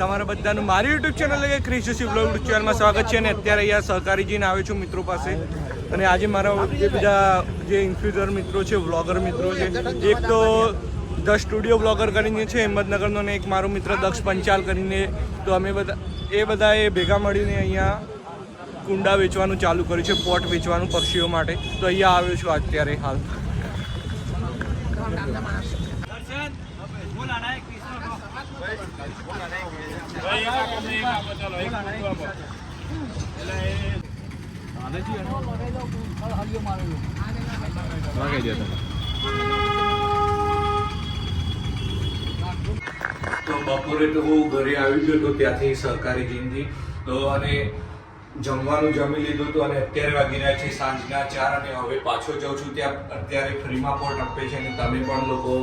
તમારા બધાનું મારી યુટ્યુબ ચેનલ કે ક્રિશ જોશી બ્લોગ યુટ્યુબ ચેનલમાં સ્વાગત છે અને અત્યારે અહીંયા સહકારીજીને આવ્યો છું મિત્રો પાસે. અને આજે મારા જે બધા જે ઇન્ફ્લુએન્સર મિત્રો છે વ્લોગર મિત્રો છે, એક તો ધ સ્ટુડિયો બ્લોગર કરીને છે, હિંમતનગરનો ને એક મારો મિત્ર દક્ષ પંચાલ કરીને. તો અમે બધા, એ બધાએ ભેગા મળીને અહીંયા કુંડા વેચવાનું ચાલુ કર્યું છે, પોટ વેચવાનું પક્ષીઓ માટે. તો અહીંયા આવ્યો છું અત્યારે હાલ. તો બપોરે તો હું ઘરે આવી ગયો હતો ત્યાંથી સહકારી જીનથી તો અને જમવાનું જમી લીધું હતું અને અત્યારે વાગી રહ્યા છે સાંજના ચાર અને હવે પાછો જાઉં છું. ત્યાં અત્યારે ફ્રીમાં પણ આપે છે અને તમે પણ લોકો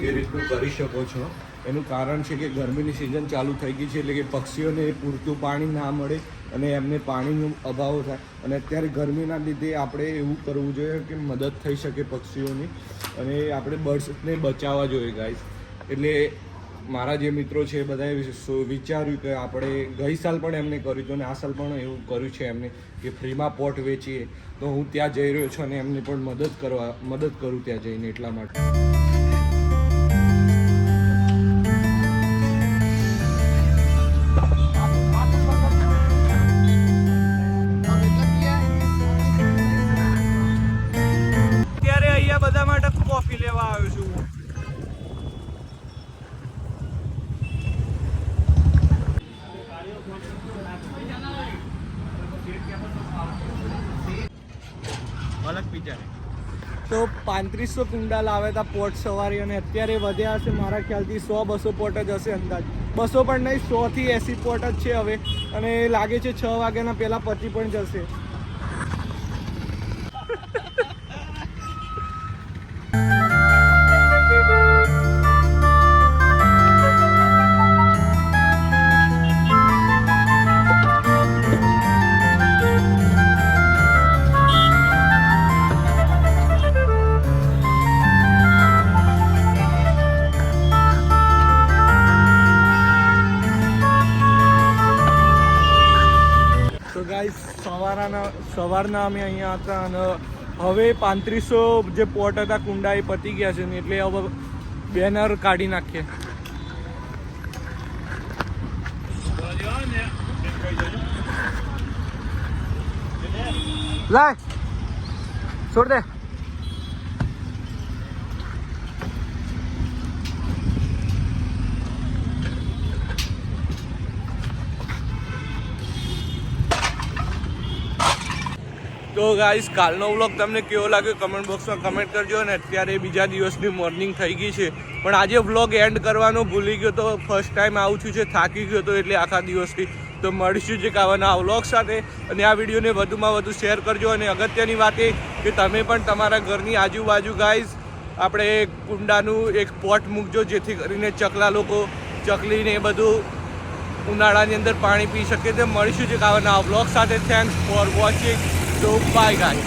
એ રીતનું કરી શકો છો. એનું કારણ છે કે ગરમીની સિઝન ચાલુ થઈ ગઈ છે એટલે કે પક્ષીઓને પૂરતું પાણી ના મળે અને એમને પાણીનો અભાવ થાય. અને અત્યારે ગરમીના લીધે આપણે એવું કરવું જોઈએ કે મદદ થઈ શકે પક્ષીઓની અને આપણે બર્ડ્સને બચાવવા જોઈએ ગાઈસ એટલે મારા જે મિત્રો છે બધાએ વિચાર્યું કે આપણે ગઈ સાલ પણ એમને કર્યું હતું અને આ સાલ પણ એવું કર્યું છે એમને કે ફ્રીમાં પોટ વેચીએ. તો હું ત્યાં જઈ રહ્યો છું અને એમને પણ મદદ કરવા, મદદ કરું ત્યાં જઈને એટલા માટે. અત્યારે બધા માટે કોફી લેવા આવ્યો છું. તો પાંત્રીસો કુંડા આવે હતા પોટ સવારી અને અત્યારે વધ્યા હશે મારા ખ્યાલથી સો બસો પોટ જ હશે અંદાજ. બસો પણ નહીં સો થી એસી પોટ જ છે હવે. અને લાગે છે છ વાગ્યાના પહેલાં પતિ પણ જશે. સવારના સવારના અમે અહીંયા હતા અને હવે પાંત્રીસો જે પોટ હતા કુંડા એ પતી ગયા છે ને એટલે હવે બેનર કાઢી નાખીએ. લાય. છોડ દે. તો ગાઈસ કાલનો વ્લોગ તમને કેવો લાગ્યો? કમેન્ટ બોક્સમાં કમેન્ટ કરજો અને અત્યારે બીજા દિવસની મોર્નિંગ થઈ ગઈ છે. પણ આજે વ્લોગ એન્ડ કરવાનો ભૂલી ગયો તો ફર્સ્ટ ટાઈમ આવું છું છે થાકી ગયો તો એટલે આખા દિવસથી. તો મળીશું જે કાવાના વ્લોગ સાથે. અને આ વિડીયોને વધુમાં વધુ શેર કરજો. અને અગત્યની વાત એ કે તમે પણ તમારા ઘરની આજુબાજુ ગાઈસ આપણે કુંડાનું એક પોટ મૂકજો જેથી કરીને ચકલા લોકો ચકલીને એ બધું ઉનાળાની અંદર પાણી પી શકે. તે મળીશું જે કાવાના વ્લોગ સાથે. થેન્ક્સ ફોર વોચિંગ તો બાય ગાય